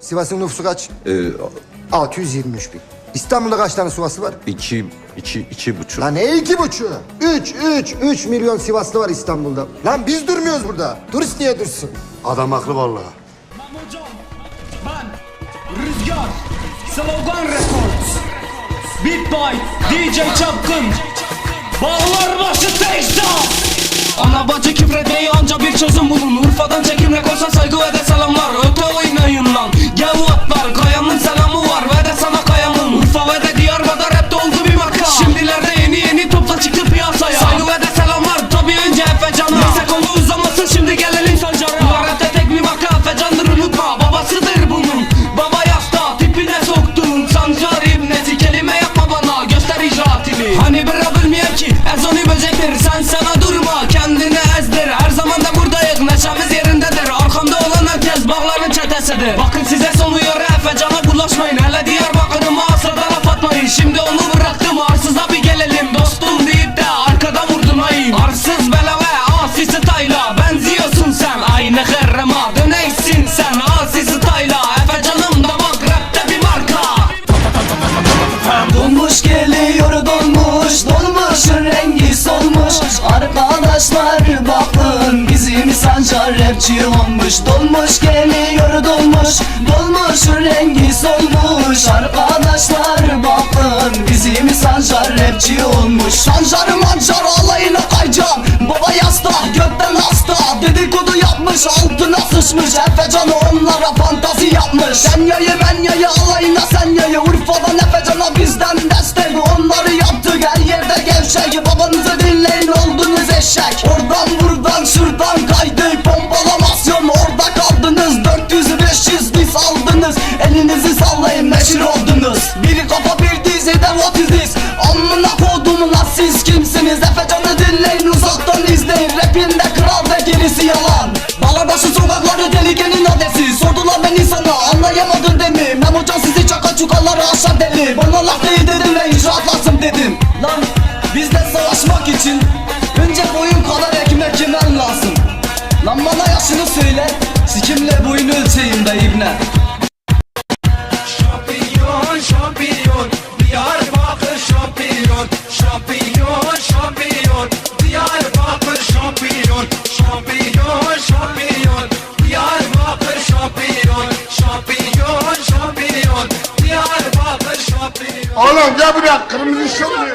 Sivas'ın nüfusu kaç? Ee, 623 bin. İstanbul'da kaç tane Sivaslı var? iki, iki, iki buçuk. Lan ne iki buçuğu? Üç, üç, üç milyon Sivaslı var İstanbul'da. Lan biz durmuyoruz burada. Turist niye dursun? Adam haklı vallahi. Ben, Rüzgar, Slogan Records, Beat by DJ Çapkın, Bağlar başı Texas. Ana bacı küfredeyi anca bir çözüm bulun Urfa'dan çekimle çetesidir Bakın size son uyarı Efecan'a bulaşmayın. Hele Diyarbakır'ıma asada laf atmayın. Şimdi onu bıraktım sancar rapçi olmuş Dolmuş geliyor dolmuş Dolmuşun rengi solmuş Arkadaşlar bakın Bizim sancar rapçi olmuş? Sancar mancar alayına kayacağım Baba yasta gökten hasta Dedikodu yapmış altına sıçmış Efecan onlara fantazi yapmış. Sen yayı ben yayı alayına sen yayı Urfa'dan Efecan'a bizden destek Onları yaptık her yerde gevşek Babanızı dinleyin oldunuz eşek. Oradan buradan şuradan kaydık Pompalamasyon orada kaldınız. 400-500 biz aldınız. Elinizi sallayın meşhur oldunuz. Bir kafa bir dizide what is this Amına kodumuna siz kimsiniz? Efecan'ı dinleyin uzaktan izleyin. Rapinde kral ve gerisi yalan. Bağlarbaşı sokakları delikenin adresi. Sordular beni sana anlayamadın değil mi Memocan sizi çaka çukalları aşağı deli Bana laf değil dedim ve icraat lazım dedim Lan bana yaşını söyle Sikimle boyunu ölçeyim de ibne. Şampiyon, şampiyon, Diyarbakır şampiyon, şampiyon, şampiyon, Diyarbakır şampiyon, şampiyon, şampiyon, Diyarbakır şampiyon, şampiyon, şampiyon, Diyarbakır şampiyon. Oğlum gel buraya kırmızı mu